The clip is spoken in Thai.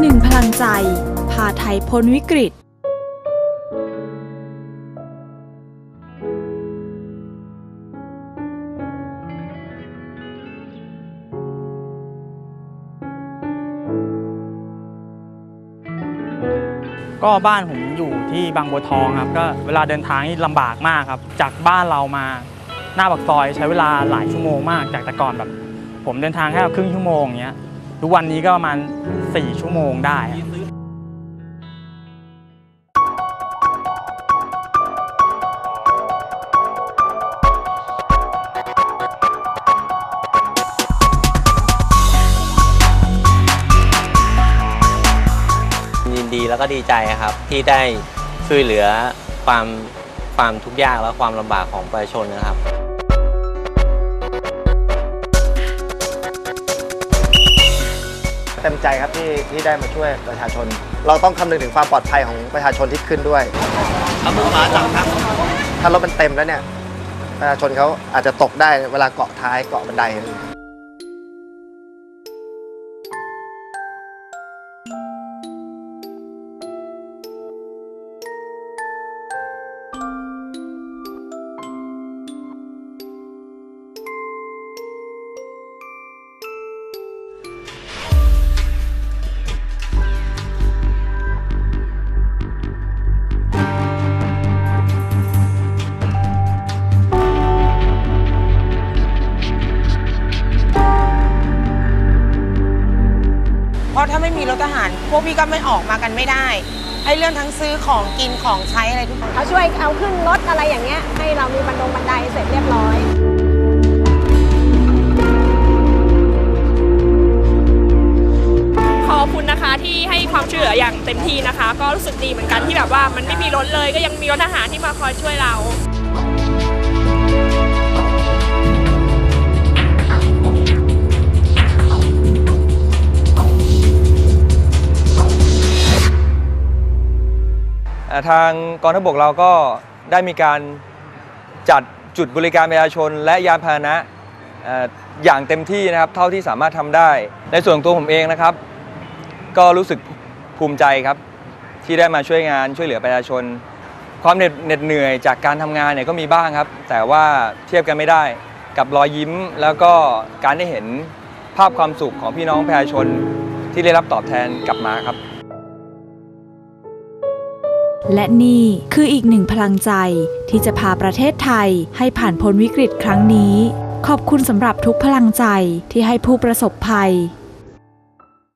หนึ่งพลังใจ พาไทยพ้นวิกฤตก็บ้านผมอยู่ที่บางบัวทองครับ ก็เวลาเดินทางนี่ลำบากมากครับ จากบ้านเรามาหน้าปากซอยใช้เวลาหลายชั่วโมงมาก จากแต่ก่อนแบบ ผมเดินทางแค่ครึ่งชั่วโมงเงี้ย ทุกวันนี้ก็ประมาณ 4 ชั่วโมงได้ยินดีแล้วก็ดีใจครับ ที่ได้ช่วยเหลือความความทุกข์ยากและความลำบากของประชาชนนะครับ เต็มใจครับที่ที่ได้มาช่วยประชาชน เราต้องคำนึงถึงความปลอดภัยของประชาชนที่ขึ้นด้วยเอามือขวาจับครับ ถ้ารถมันเต็มแล้วเนี่ยประชาชนเขาอาจจะตกได้เวลาเกาะท้ายเกาะบันได ถ้าไม่มีรถทหาร พวกพี่ก็ไม่ออกมากันไม่ได้ไอ้เรื่องทั้งซื้อของกินของใช้อะไรทุกอย่างเขาช่วยเอาขึ้นรถอะไรอย่างเงี้ย ให้เรามีบันดงบันไดเสร็จเรียบร้อยขอบคุณนะคะที่ให้ความช่วยเหลืออย่างเต็มที่นะคะ ก็รู้สึกดีเหมือนกันที่แบบว่ามันไม่มีรถเลย ก็ยังมีรถทหารที่มาคอยช่วยเรา ทางกองทัพบกเราก็ได้มีการจัดจุดบริการประชาชน และยานพาหนะอย่างเต็มที่นะครับเท่าที่สามารถทำได้ ในส่วนตัวผมเองนะครับ ก็รู้สึกภูมิใจครับ ที่ได้มาช่วยงานช่วยเหลือประชาชน ความเหน็ดเหนื่อยจากการทำงานเนี่ยก็มีบ้างครับ แต่ว่าเทียบกันไม่ได้กับรอยยิ้ม แล้วก็การได้เห็นภาพความสุขของพี่น้องประชาชนที่ได้รับตอบแทนกลับมาครับ และนี่คืออีกหนึ่งพลังใจที่จะพาประเทศไทยให้ผ่านพ้นวิกฤตครั้งนี้ ขอบคุณสำหรับทุกพลังใจที่ให้ผู้ประสบภัย